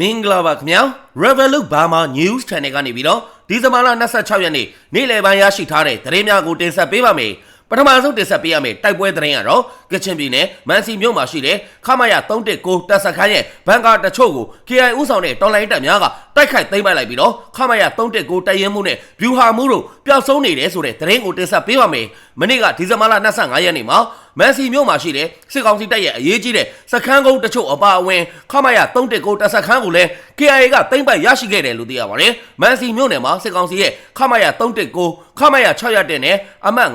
မင်္ဂလာပါခင်ဗျာ Revolut Burma News Channel ကနေပြီးတော့ဒီဇင်ဘာလ26ရက်နေ့နေ့လယ်ပိုင်းရရှိထားတဲ့သတင်းများကိုတင်ဆက်ပေးပါမယ်ပထမဆုံးတင်ဆက်ပေးရမယ့်တိုက်ပွဲသတင်းကတော့ကချင်ပြည်နယ်မန်စီမြို့မှာရှိတဲ့ခမရ319တပ်စခန်းရဲ့ဘန်ကာတချို့ကို KI ဦးဆောင်တဲ့တော်လိုင်းတပ်များကတိုက်ခိုက်သိမ်းပိုက်လိုက်ပြီးတော့ခမရ319တပ်ရဲမှုနဲ့ဗျူဟာမှုတို့ပျောက်ဆုံးနေတယ်ဆိုတဲ့သတင်းကိုတင်ဆက်ပေးပါမယ်မနေ့ကဒီဇင်ဘာလ25ရက်နေ့မှာ မန်စီမြို့မှာရှိတဲ့စစ်ကောင်စီတပ်ရဲ့အရေးကြီးတဲ့စခန်းကုန်းတချို့အပါအဝင်ခမရ319တပ်စခန်းကိုလည်း KIA ကသိမ်းပိုက်ရရှိခဲ့တယ်လို့သိရပါတယ်မန်စီမြို့နယ်မှာစစ်ကောင်စီရဲ့ခမရ319ခမရ601နဲ့အမှတ်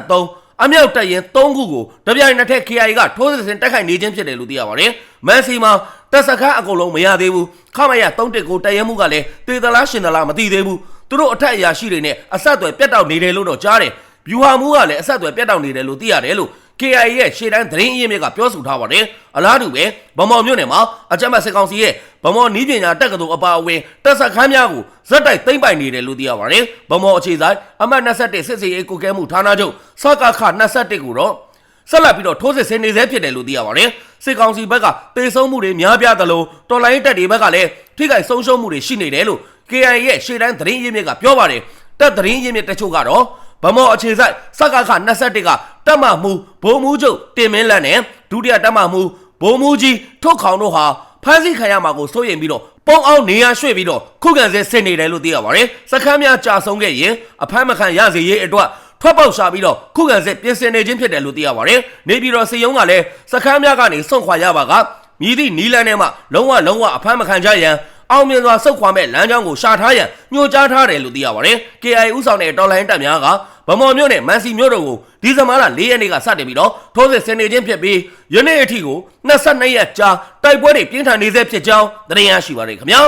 923အမြောက်တပ်ရင်3ခုကိုတပြိုင်နက်တည်း KIA ကထိုးစစ်ဆင်တိုက်ခိုက်နေခြင်းဖြစ်တယ်လို့သိရပါတယ်။မန်စီမှာတပ်စခန်းအကုန်လုံးမရသေးဘူး။ခမရ319တပ်ရင်မှုကလည်းတေသလားရှင်သလားမသိသေးဘူး။သူတို့အထက်အရာရှိတွေနဲ့အဆက်အသွယ်ပြတ်တောက်နေတယ်လို့တော့ကြားတယ်။ဗျူဟာမှုကလည်းအဆက်အသွယ်ပြတ်တောက်နေတယ်လို့သိရတယ်လို့ KIA ရဲ့ရှေ့တန်းသတင်းအရင်းမြစ်ကပြောဆိုထားပါတယ်။အလားတူပဲဗမော်မြို့နယ်မှာအကြမ်းဖက်စစ်ကောင်စီရဲ့ဗမော်နီးပညာတက္ကသိုလ်အပါအဝင်တပ်စခန်းများကိုဇက်တိုက်သိမ်းပိုက်နေတယ်လို့သိရပါတယ်။ဗမော်အခြေဆိုင်အမှတ်21စစ်စေးရေးကိုကဲမှုဌာနချုပ်စကခ21ကိုတော့ဆက်လက်ပြီးတော့ထိုးစစ်ဆင်နေဆဲဖြစ်တယ်လို့သိရပါတယ်။စစ်ကောင်စီဘက်ကတေဆုံးမှုတွေများပြားသလိုတော်လိုင်းတပ်တွေဘက်ကလည်းထိခိုက်ဆုံးရှုံးမှုတွေရှိနေတယ်လို့ KIA ရဲ့ရှေ့တန်းသတင်းရင်းမြစ်ကပြောပါတယ်။တပ်သတင်းရင်းမြစ်တချို့ကတော့ ဗမော်အခြေဆိုင်စကခ21ကတပ်မမှုဘုံမှုချုပ်တင်မင်းလန်နဲ့ဒုတိယတပ်မမှုဘုံမှုကြီးထုတ်ခေါင်တို့ဟာဖမ်းဆီးခံရမှာကိုစိုးရိမ်ပြီးတော့ပုံအောင်နေရရွှေ့ပြီးတော့ခုခံစစ်ဆင်နေတယ်လို့သိရပါတယ်။စခန်းများကြာဆုံးခဲ့ရင်အဖမ်းမခံရစေရေးအတွက်ထွက်ပေါက်ရှာပြီးတော့ခုခံစစ်ပြင်ဆင်နေခြင်းဖြစ်တယ်လို့သိရပါတယ်။နေပြည်တော်စေယုံကလည်းစခန်းများကနေစွန့်ခွာရပါကမြည်သည့်နီလန်းထဲမှာလုံးဝလုံးဝအဖမ်းမခံကြရန် အောင်မြင်စွာစုတ်ခွာမဲ့လမ်းကြောင်းကိုရှာထားရန်ညွှန်ကြားထားတယ်လို့သိရပါတယ်။ KI ဥဆောင်တဲ့တော်လိုင်းတပ်များကဗမော်မြို့နယ်မန်စီမြို့တို့ကိုဒီဇင်ဘာလ၄ရက်နေ့ကစတင်ပြီးတော့ထိုးစစ်ဆင်နေခြင်းဖြစ်ပြီးယနေ့အထိကို22ရက်ကြာတိုက်ပွဲတွေပြင်းထန်နေဆဲဖြစ်ကြောင်းသတင်းရရှိပါရခင်ဗျာ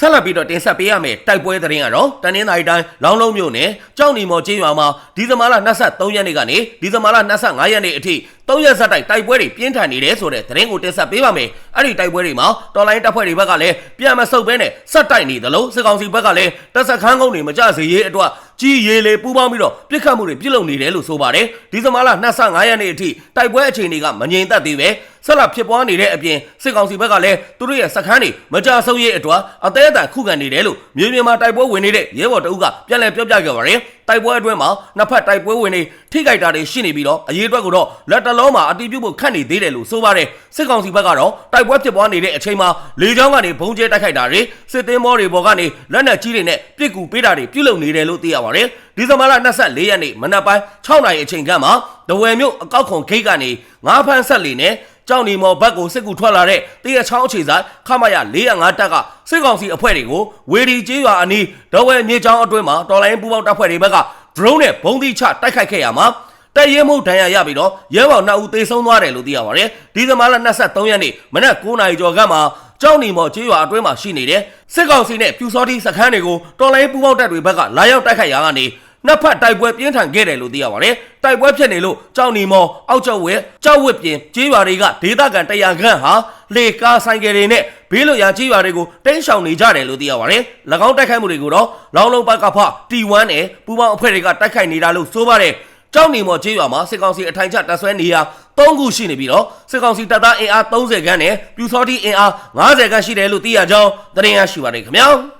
ဆက်လက်ပြီးတော့တင်ဆက်ပေးရမယ့်တိုက်ပွဲသတင်းကတော့တနင်္သာရီတိုင်းလောင်းလုံးမြို့နယ်ကြောက်နီမော်ကျေးရွာမှာဒီဇင်ဘာလ23ရက်နေ့ကနေဒီဇင်ဘာလ25ရက်နေ့အထိ3ရက်ဆက်တိုက်တိုက်ပွဲတွေပြင်းထန်နေတယ်ဆိုတဲ့သတင်းကိုတင်ဆက်ပေးပါမယ်။အဲ့ဒီတိုက်ပွဲတွေမှာတော်လိုင်းတပ်ဖွဲ့တွေဘက်ကလည်းပြန်မဆုတ်ဘဲနဲ့ဆက်တိုက်နေသလိုစစ်ကောင်စီဘက်ကလည်းတပ်စခန်းကုန်းတွေမကြစေရေးအတွက် ကြီးရေလေပူးပေါင်းပြီးတော့ပြစ်ခတ်မှုတွေပြုလုပ်နေတယ်လို့ဆိုပါတယ်။ဒီဇင်ဘာလ25ရက်နေ့အထိတိုက်ပွဲအခြေအနေကမငြိမ်သက်သေးပဲဆက်လက်ဖြစ်ပွားနေတဲ့အပြင်စစ်ကောင်စီဘက်ကလည်းသူတို့ရဲ့စခန်းတွေမကြဆုံးရေးအတွက်အသေးအတန်ခုခံနေတယ်လို့မြေပြင်မှာတိုက်ပွဲဝင်နေတဲ့ရဲဘော်တအုပ်ကပြန်လည်ပြောပြခဲ့ပါတယ်။ တိုက်ပွဲအတွင်းမှာနှစ်ဖက်တိုက်ပွဲဝင်နေထိခိုက်တာတွေရှိနေပြီးတော့အရေးအတွက်ကိုတော့လက်တလုံးမှာအတီးပြုတ်ဖို့ခန့်နေသေးတယ်လို့ဆိုပါတယ်စစ်ကောင်စီဘက်ကတော့တိုက်ပွဲဖြစ်ပွားနေတဲ့အချိန်မှာလေကြောင်းကနေဘုံကျဲတိုက်ခိုက်တာတွေစစ်သင်းမောတွေပေါ်ကနေလက်နက်ကြီးတွေနဲ့ပစ်ကူပေးတာတွေပြုလုပ်နေတယ်လို့သိရပါတယ်ဒီဇင်ဘာလ24ရက်နေ့မနက်ပိုင်း6နာရီအချိန်ခန့်မှာတဝယ်မြို့အကောက်ခွန်ဂိတ်ကနေငါးဖန်းဆက်လီနဲ့ ကြောင်နီမော်ဘက်ကိုစစ်ကူထွက်လာတဲ့တရချောင်းအခြေဆိုင်ခမရ405တပ်ကစစ်ကောင်စီအဖွဲ့တွေကိုဝေဒီကျေးရွာအနီးဒဝဲမြေချောင်းအတွင်းမှာတော်လိုင်းပူပေါင်းတပ်ဖွဲ့တွေဘက်က drone နဲ့ဘုံသီးချတိုက်ခိုက်ခဲ့ရမှာတရဲမှုဒဏ်ရာရပြီးတော့ရဲဘော်နှစ်ဦးသေဆုံးသွားတယ်လို့သိရပါတယ်ဒီဇင်ဘာလ23ရက်နေ့မနက်9:00နာရီကျော်ခန့်မှာကြောက်နီမော်ကျေးရွာအတွင်းမှာရှိနေတဲ့စစ်ကောင်စီနဲ့ပြူစောတိစခန်းတွေကိုတော်လိုင်းပူပေါင်းတပ်တွေဘက်ကလာရောက်တိုက်ခိုက်ရာကနေ နှစ်ဖက်တိုက်ပွဲပြင်းထန်ခဲ့တယ်လို့သိရပါတယ်။တိုက်ပွဲဖြစ်နေလို့ကြောက်နီမော်အောက်ကျောက်ဝဲကြောက်ဝစ်ပြင်ကျေးရွာတွေကဒေသခံတရာခန့်ဟာလေကားဆိုင်ကယ်တွေနဲ့ဘေးလွတ်ရာကျေးရွာတွေကိုတင်းရှောင်နေကြတယ်လို့သိရပါတယ်။၎င်းတိုက်ခိုက်မှုတွေကိုတော့လောင်းလုံးဘက်ကဖ T1 နဲ့ပူပေါင်းအဖွဲ့တွေကတိုက်ခိုက်နေတာလို့ဆိုပါတယ်။ကြောက်နေမော်ကျေးရွာမှာစစ်ကောင်စီအထိုင်ချတပ်ဆွဲနေရာ၃ခုရှိနေပြီးတော့စစ်ကောင်စီတပ်သားအင်အား30ခန်းနဲ့ပြူစောတိအင်အား90ခန်းရှိတယ်လို့သိရကြောင်းသတင်းရရှိပါတယ်ခင်ဗျာ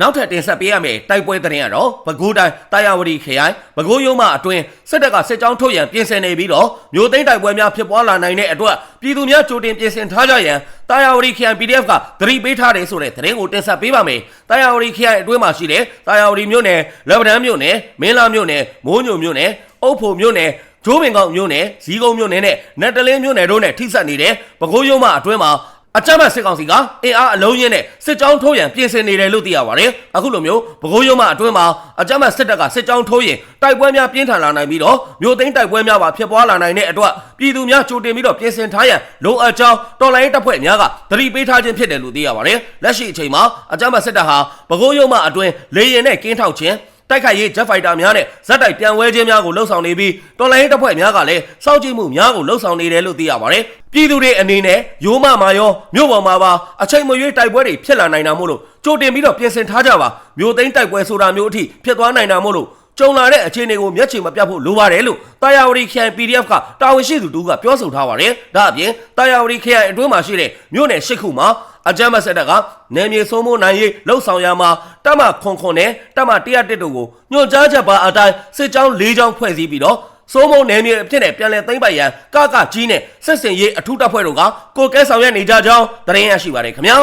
နောက်ထပ်တင်ဆက်ပေးရမယ့်တိုက်ပွဲသတင်းကတော့ပဲခူးတိုင်းတာယာဝတီခရိုင်ပဲခူးရုံးမှအတွင်းစစ်တပ်ကစစ်ကြောင်းထုတ်ရန်ပြင်ဆင်နေပြီးတော့မြို့သိမ်းတိုက်ပွဲများဖြစ်ပွားလာနိုင်တဲ့အတွက်ပြည်သူများကြိုတင်ပြင်ဆင်ထားကြရန်တာယာဝတီခရိုင် PDF ကသတိပေးထားတယ်ဆိုတဲ့သတင်းကိုတင်ဆက်ပေးပါမယ်။တာယာဝတီခရိုင်အတွင်းမှာရှိတဲ့တာယာဝတီမြို့နယ်လက်ဗဒန်းမြို့နယ်မင်းလာမြို့နယ်မိုးညိုမြို့နယ်အုပ်ဖို့မြို့နယ်ကျိုးပင်ကောက်မြို့နယ်ဇီးကုန်းမြို့နယ်နဲ့နတ်တလင်းမြို့နယ်တို့နဲ့ထိစပ်နေတဲ့ပဲခူးရုံးမှအတွင်းမှာ အကြမ်းဖက်စစ်ကောင်စီကအင်အားအလုံးရင်းနဲ့စစ်ကြောင်းထိုးရန်ပြင်ဆင်နေတယ်လို့သိရပါတယ်။အခုလိုမျိုးပဲခူးရုံးမှအတွင်းမှာအကြမ်းဖက်စစ်တပ်ကစစ်ကြောင်းထိုးရင်တိုက်ပွဲများပြင်းထန်လာနိုင်ပြီးတော့မြို့သိမ်းတိုက်ပွဲများပါဖြစ်ပွားလာနိုင်တဲ့အတွက်ပြည်သူများကြိုတင်ပြီးတော့ပြင်ဆင်ထားရန်လုံအပ်ကြောင်းတော်လိုင်းတပ်ဖွဲ့များကသတိပေးထားခြင်းဖြစ်တယ်လို့သိရပါတယ်။လက်ရှိအချိန်မှာအကြမ်းဖက်စစ်တပ်ဟာပဲခူးရုံးမှအတွင်းလေရင်နဲ့ကင်းထောက်ခြင်း တိုက်ခိုက်ရေး jet fighter များနဲ့ဇက်တိုက်ပြန်ဝဲခြင်းများကိုလှုပ်ဆောင်နေပြီးတော်လိုင်းတပ်ဖွဲ့များကလည်းစောင့်ကြည့်မှုများကိုလှုပ်ဆောင်နေတယ်လို့သိရပါတယ်။ပြည်သူတွေအနေနဲ့ရိုးမမာရောမြို့ပေါ်မှာပါအချိန်မရွေးတိုက်ပွဲတွေဖြစ်လာနိုင်တာမို့လို့ကြိုတင်ပြီးတော့ပြင်ဆင်ထားကြပါမြို့သိမ်းတိုက်ပွဲဆိုတာမျိုးအထိဖြစ်သွားနိုင်တာမို့လို့ကြုံလာတဲ့အခြေအနေကိုမျက်ခြေမပြတ်ဖို့လိုပါတယ်လို့တာယာဝတီခရိုင် PDF ကတာဝန်ရှိသူတူကပြောဆိုထားပါတယ်ဒါအပြင်တာယာဝတီခရိုင်အတွင်းမှာရှိတဲ့မြို့နယ်၈ခုမှာ အကြမ်းမဆက်တပ်ကနယ်မြေစိုးမိုးနိုင်ရေးလှုပ်ဆောင်ရမှာတမခွန်ခွန်နဲ့တမ101တို့ကိုညွှန်ကြားချက်ပါအတိုင်းစစ်ကြောင်း၄ကြောင်းဖွဲ့စည်းပြီးတော့စိုးမိုးနယ်မြေအဖြစ်နဲ့ပြန်လည်သိမ်းပိုက်ရန်ကကကြီးနဲ့စစ်စင်ရေးအထူးတပ်ဖွဲ့တို့ကကိုကဲဆောင်ရွက်နေကြကြောင်းသတင်းရရှိပါတယ်ခင်ဗျာ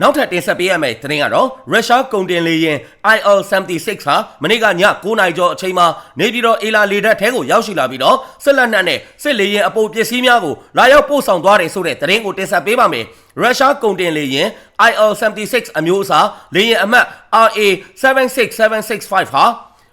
နောက်ထပ်တင်ဆက်ပေးရမယ့်သတင်းကတော့ရုရှားကုန်တင်လေယာဉ် IL-76 ဟာမနေ့ကည9နာရီကျော်အချိန်မှာနေပြည်တော်အေလာလေတပ်ထဲကိုရောက်ရှိလာပြီးတော့စစ်လက်နက်နဲ့စစ်လေယာဉ်အပိုပစ္စည်းများကိုလာရောက်ပို့ဆောင်သွားတယ်ဆိုတဲ့သတင်းကိုတင်ဆက်ပေးပါမယ်။ရုရှားကုန်တင်လေယာဉ် IL-76 အမျိုးအစားလေယာဉ်အမှတ် RA76765 ဟာ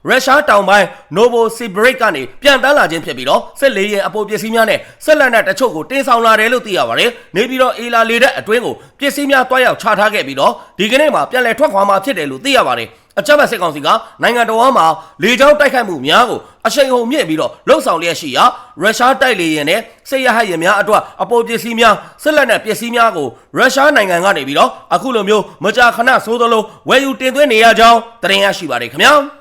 ရုရှားတောင်ပိုင်း Novosibirsk ကနေပြန်တန်းလာခြင်းဖြစ်ပြီးတော့စစ်လေယာဉ်အပိုပစ္စည်းများနဲ့ဆက်လက်နက်တချို့ကိုတင်ဆောင်လာတယ်လို့သိရပါတယ်။နေပြီးတော့အေလာလေတဲ့အတွင်းကိုပစ္စည်းများတွားရောက်ချထားခဲ့ပြီးတော့ဒီကနေ့မှာပြန်လည်ထွက်ခွာမှာဖြစ်တယ်လို့သိရပါတယ်။အကြမ်းဖက်စစ်ကောင်စီကနိုင်ငံတော်မှာလေကြောင်းတိုက်ခိုက်မှုများကိုအရှိန်ဟုန်မြင့်ပြီးတော့လှုပ်ဆောင်လျက်ရှိရာရုရှားတိုက်လေယာဉ်နဲ့စစ်ရဟတ်ယာဉ်များအတွက်အပိုပစ္စည်းများဆက်လက်နက်ပစ္စည်းများကိုရုရှားနိုင်ငံကနေပြီးတော့အခုလိုမျိုးမကြာခဏဆိုးသလိုဝယ်ယူတင်သွင်းနေရကြောင်းသတင်းရရှိပါတယ်ခင်ဗျာ။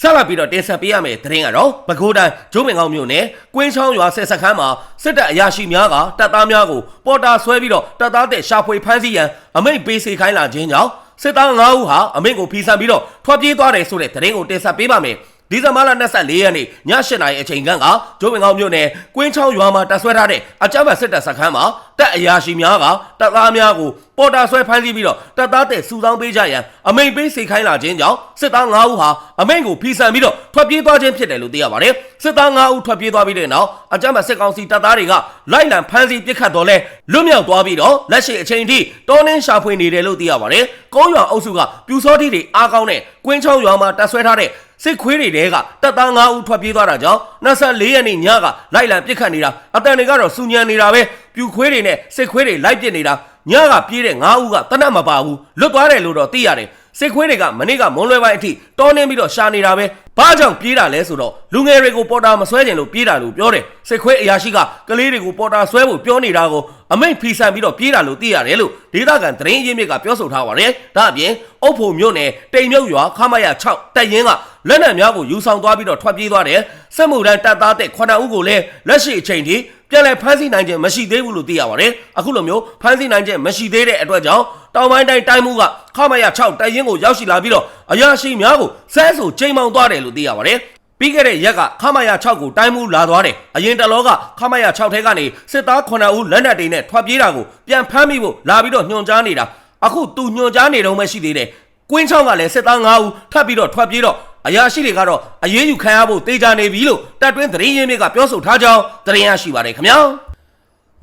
ဆက်လက်ပြီးတော့တင်ဆက်ပေးရမယ့်သတင်းကတော့ပဲခူးတိုင်းကျိုးပင်ကောင်းမြို့နယ်ကွင်းချောင်းရွာဆယ်စခန်းမှာစစ်တပ်အရာရှိများကတပ်သားများကိုပေါ်တာဆွဲပြီးတော့တပ်သားတဲ့ရှာဖွေဖမ်းဆီးရန်အမိန့်ပေးစေခိုင်းလာခြင်းကြောင့်စစ်သား9ဦးဟာအမိန့်ကိုဖီဆန်ပြီးတော့ထွက်ပြေးသွားတယ်ဆိုတဲ့သတင်းကိုတင်ဆက်ပေးပါမယ် ဒီဇင်ဘာလ24ရက်နေ့ည8နာရီအချိန်ခန့်ကကျိုးပင်ကောင်းမြို့နယ်ကွင်းချောင်းရွာမှာတပ်ဆွဲထားတဲ့အကြမ်းဖက်စစ်တပ်စခန်းမှာတပ်အရာရှိများကတပ်သားများကိုပေါ်တာဆွဲဖမ်းဆီးပြီးတော့တပ်သားတဲ့စုဆောင်းပေးကြရန်အမိန့်ပေးစေခိုင်းလာခြင်းကြောင့်စစ်သား9ဦးဟာအမိန့်ကိုဖီဆန်ပြီးတော့ထွက်ပြေးသွားခြင်းဖြစ်တယ်လို့သိရပါတယ်စစ်သား9ဦးထွက်ပြေးသွားပြီးတဲ့နောက်အကြမ်းဖက်စစ်ကောင်စီတပ်သားတွေကလိုက်လံဖမ်းဆီးပစ်ခတ်တော့လဲလွတ်မြောက်သွားပြီးတော့လက်ရှိအချိန်ထိတောင်းနှင်းရှာဖွေနေတယ်လို့သိရပါတယ်ကုန်းရွာအုပ်စုကပြူစောတိတွေအားကောင်းတဲ့ကွင်းချောင်းရွာမှာတပ်ဆွဲထားတဲ့ စစ်ခွေးတွေတဲကတပ်သား9ဦးထွက်ပြေးသွားတာကြောင့်24ရက်နေ့ညကလိုက်လံပစ်ခတ်နေတာအတန်တွေကတော့စူညံနေတာပဲပြူခွေးတွေနဲ့စစ်ခွေးတွေလိုက်ပစ်နေတာညကပြေးတဲ့9ဦးကတနတ်မပါဘူးလွတ်သွားတယ်လို့တော့သိရတယ်စစ်ခွေးတွေကမနေ့ကမွန်လွဲပိုင်းအထိတောင်းနှင်းပြီးတော့ရှာနေတာပဲဘာကြောင့်ပြေးတာလဲဆိုတော့လူငယ်တွေကိုပေါ်တာမဆွဲကျင်လို့ပြေးတာလို့ပြောတယ်စစ်ခွေးအရာရှိကကလေးတွေကိုပေါ်တာဆွဲဖို့ပြောနေတာကို အမိန့်ဖီဆန်ပြီးတော့ပြေးတာလို့သိရတယ်လို့ဒေသခံသတင်းရင်းမြစ်ကပြောဆိုထားပါတယ်ဒါအပြင်အုပ်ဖို့မြို့နယ်တိမ်မြုပ်ရွာခမရ6တက်ရင်ကလက်နက်များကိုယူဆောင်သွားပြီးတော့ထွက်ပြေးသွားတယ်စစ်မှုထမ်းတပ်သားတဲ့ခွနဦးကိုလည်းလက်ရှိအချိန်ထိပြန်လည်ဖမ်းဆီးနိုင်ခြင်းမရှိသေးဘူးလို့သိရပါတယ်အခုလိုမျိုးဖမ်းဆီးနိုင်ခြင်းမရှိသေးတဲ့အတွက်ကြောင့်တောင်ပိုင်းတိုင်းတိုင်းမှုကခမရ6တိုက်ရင်ကိုရောက်ရှိလာပြီးတော့အရာရှိများကိုဆဲဆိုချိန်မောင်သွားတယ်လို့သိရပါတယ် ပြီးခဲ့တဲ့ရက်ကခမရ6ကိုတိုင်းမှုလာသွားတယ်အရင်တလောကခမရ6ထဲကနေစစ်သား9ဦးလက်နက်တွေနဲ့ထွက်ပြေးတာကိုပြန်ဖမ်းမိဖို့လာပြီးတော့ညွှန်ကြားနေတာအခုသူညွှန်ကြားနေတော့မှရှိသေးတယ်ကွင်းချောင်းကလည်းစစ်သား9ဦးထပ်ပြီးတော့ထွက်ပြေးတော့အရာရှိတွေကတော့အရေးယူခံရဖို့တေချာနေပြီလို့တပ်တွင်းသတင်းရင်းမြစ်ကပြောဆိုထားကြောင်းသတင်းရရှိပါတယ်ခင်ဗျာ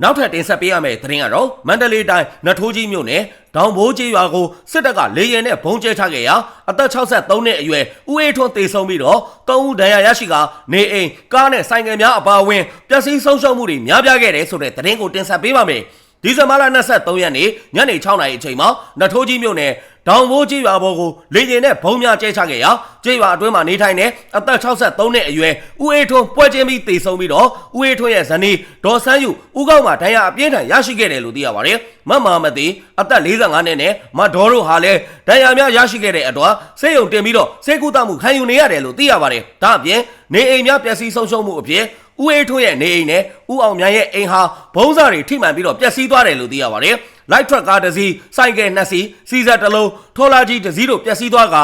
နောက်ထပ်တင်ဆက်ပေးရမယ့်သတင်းကတော့မန္တလေးတိုင်းနထိုးကြီးမြို့နယ်ဒေါင်ဘိုးကြီးရွာကိုစစ်တပ်ကလေရင်နဲ့ဘုံကျဲချခဲ့ရာအသက်63နှစ်အရွယ်ဦးအေးထွန်းတေဆုံးပြီးတော့တောင်းဦးဒဏ်ရာရရှိကနေအိမ်ကားနဲ့ဆိုင်ကယ်များအပါအဝင်ပျက်စီးဆုံးရှုံးမှုတွေများပြားခဲ့တယ်ဆိုတဲ့သတင်းကိုတင်ဆက်ပေးပါမယ်ဒီဇင်ဘာလ23ရက်နေ့ညနေ6နာရီအချိန်မှာနထိုးကြီးမြို့နယ် ဒေါင်ဘိုးကြီးရွာဘော်ကိုလေရင်နဲ့ဘုံများကျဲချခဲ့ရာကျေးရွာအတွင်းမှာနေထိုင်တဲ့အသက်63နှစ်အရွယ်ဦးအေးထွန်းပွဲချင်းပြီးတေဆုံးပြီးတော့ဦးအေးထွန်းရဲ့ဇနီးဒေါ်ဆန်းယူဦးကောက်မှာဒဏ်ရာအပြင်းထန်ရရှိခဲ့တယ်လို့သိရပါတယ်မမမသိအသက်45နှစ်နဲ့မဒေါ်တို့ဟာလည်းဒဏ်ရာများရရှိခဲ့တဲ့အတွက်ဆေးရုံတင်ပြီးတော့ဆေးကုသမှုခံယူနေရတယ်လို့သိရပါတယ်ဒါအပြင်နေအိမ်များပျက်စီးဆုံးရှုံးမှုအပြင်ဦးအေးထွန်းရဲ့နေအိမ်နဲ့ဦးအောင်မြတ်ရဲ့အိမ်ဟာဘုံစားတွေထိမှန်ပြီးတော့ပျက်စီးသွားတယ်လို့သိရပါတယ်။ light truck ကားတစ်စီးစိုက်ကယ်နှစ်စီးစီးစက်တစ်လုံးထော်လာကြီးတစ်စီးတို့ပျက်စီးသွားက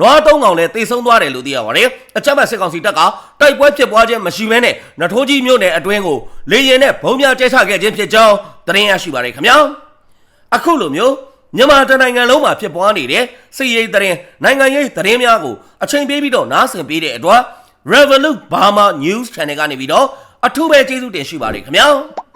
နွားသုံးကောင်လည်းတိတ်ဆုံးသွားတယ်လို့သိရပါတယ်။အချက်မဲ့စစ်ကောင်စီတပ်ကတိုက်ပွဲဖြစ်ပွားခြင်းမရှိဘဲနဲ့နထိုးကြီးမြို့နယ်အတွင်းကိုလေရင်နဲ့ဘုံများကျဲချခဲ့ခြင်းဖြစ်ကြောင်းသတင်းရရှိပါတယ်ခင်ဗျာ။အခုလိုမျိုးမြန်မာတနိုင်ငံလုံးမှာဖြစ်ပွားနေတဲ့စစ်ရေးသတင်းနိုင်ငံရေးသတင်းများကိုအချိန်ပေးပြီးတော့နားဆင်ပေးတဲ့အတွက် Revolut Burma News Channel ကနေပြီးတော့အထူးပဲကျေးဇူးတင်ရှိပါတယ်ခင်ဗျာ။